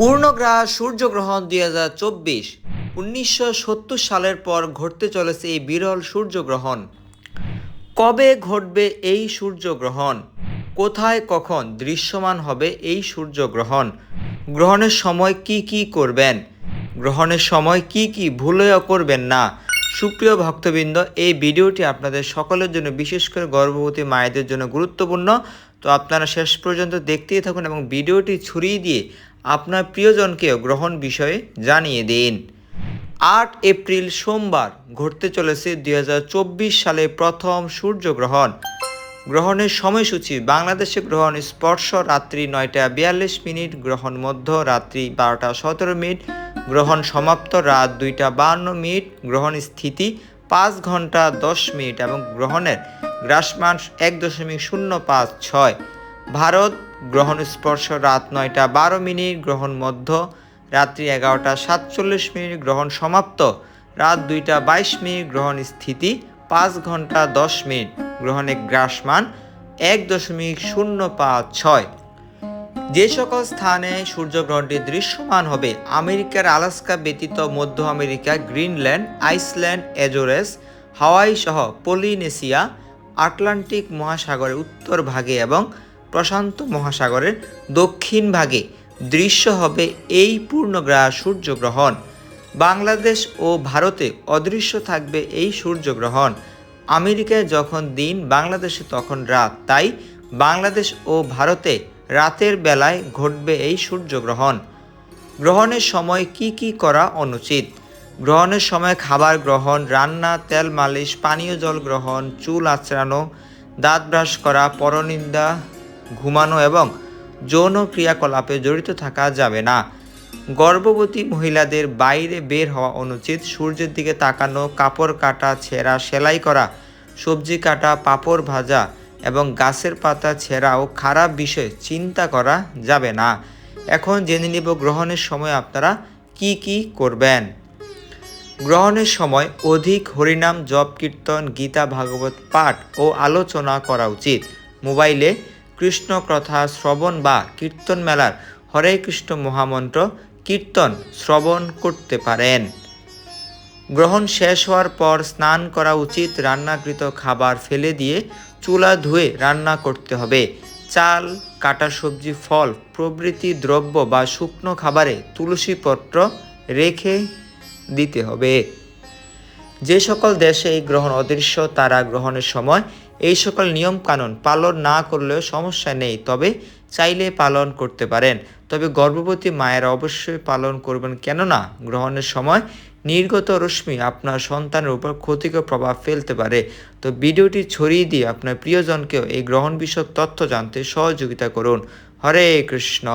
পূর্ণগ্রাস সূর্যগ্রহণ দুই হাজার চব্বিশ, উনিশশো সালের পর ঘটতে চলেছে এই বিরল সূর্যগ্রহণ। কবে ঘটবে এই সূর্যগ্রহণ? কোথায় কখন দৃশ্যমান হবে এই সূর্যগ্রহণ? গ্রহণের সময় কি কি করবেন? গ্রহণের সময় কি কি ভুলেও করবেন না? সুপ্রিয় ভক্তবৃন্দ, এই ভিডিওটি আপনাদের সকলের জন্য বিশেষ করে গর্ভবতী মায়েদের জন্য গুরুত্বপূর্ণ। তো আপনারা শেষ পর্যন্ত দেখতেই থাকুন এবং ভিডিওটি ছড়িয়ে দিয়ে আপনার প্রিয়জনকেও গ্রহণ বিষয়ে জানিয়ে দিন। আট এপ্রিল সোমবার ঘটতে চলেছে দুই হাজার চব্বিশ সালে প্রথম সূর্যগ্রহণ। গ্রহণের সময়সূচি, বাংলাদেশে গ্রহণ স্পর্শ রাত্রি নয়টা বিয়াল্লিশ মিনিট, গ্রহণ মধ্য রাত্রি বারোটা সতেরো মিনিট, গ্রহণ সমাপ্ত রাত দুইটা বাহান্ন মিনিট, গ্রহণ স্থিতি পাঁচ ঘণ্টা দশ মিনিট এবং গ্রহণের গ্রাসমান এক দশমিক শূন্য পাঁচ ছয়। ভারত গ্রহণ স্পর্শ রাত নয়টা বারো মিনিট, গ্রহণ মধ্য রাত্রি এগারোটা সাতচল্লিশ মিনিট, গ্রহণ সমাপ্ত রাত দুইটা বাইশ মিনিট, গ্রহণ স্থিতি পাঁচ ঘণ্টা দশ মিনিট গ্রহণের গ্রাসমান এক দশমিক শূন্য পাঁচ ছয়। যে সকল স্থানে সূর্যগ্রহণটি দৃশ্যমান হবে, আমেরিকার আলাস্কা ব্যতীত মধ্য America, Greenland, Iceland, Azores, Hawaii সহ পলিনেসিয়া আটলান্টিক মহাসাগরের উত্তর ভাগে এবং প্রশান্ত মহাসাগরের দক্ষিণ ভাগে দৃশ্য হবে এই পূর্ণগ্রাহ সূর্যগ্রহণ। বাংলাদেশ ও ভারতে অদৃশ্য থাকবে এই সূর্যগ্রহণ। আমেরিকায় যখন দিন, বাংলাদেশে তখন রাত। তাই বাংলাদেশ ও ভারতে রাতের বেলায় ঘটবে এই সূর্যগ্রহণ। গ্রহণের সময় কি কি করা অনুচিত? গ্রহণের সময় খাবার গ্রহণ, রান্না, তেল মালিশ, পানীয় জল গ্রহণ, চুল আঁচড়ানো, দাঁত ব্রাশ করা, পরনিন্দা ঘুমানো এবং যৌন ক্রিয়াকলাপে জড়িত থাকা যাবে না। গর্ভবতী মহিলাদের বাইরে বের হওয়া অনুচিত। সূর্যের দিকে তাকানো, কাপড় কাটা, ছেঁড়া, সেলাই করা, সবজি কাটা, পাপড় ভাজা এবং গাছের পাতা ছেঁড়া ও খারাপ বিষয়, চিন্তা করা যাবে না। এখন জেনে নিব গ্রহণের সময় আপনারা কি কি করবেন। গ্রহণের সময় অধিক হরিনাম, জপ, কীর্তন, গীতা, ভাগবত পাঠ ও আলোচনা করা উচিত। মোবাইলে কৃষ্ণ কথা শ্রবণ বা কীর্তন মেলার হরে কৃষ্ণ মহামন্ত্র কীর্তন শ্রবণ করতে পারেন। গ্রহণ শেষ হওয়ার পর স্নান করা উচিত, রান্নাকৃত খাবার ফেলে দিয়ে চুলা ধুয়ে রান্না করতে হবে। চাল, কাটা সবজি, ফল, প্রভৃতি দ্রব্য বা শুকনো খাবারে তুলসী পত্র রেখে দিতে হবে। যে সকল দেশে এই গ্রহণ অদৃশ্য, তারা গ্রহণের সময় এই সকল নিয়ম কানুন পালন না করলেও সমস্যা নেই, তবে চাইলে পালন করতে পারেন। তবে গর্ভবতী মায়েরা অবশ্যই পালন করবেন, কেননা গ্রহণের সময় নির্গত রশ্মি আপনার সন্তানের উপর ক্ষতিকর প্রভাব ফেলতে পারে। তো ভিডিওটি ছড়িয়ে দিয়ে আপনার প্রিয়জনকেও এই গ্রহণ বিষয়ক তথ্য জানতে সহযোগিতা করুন। হরে কৃষ্ণ।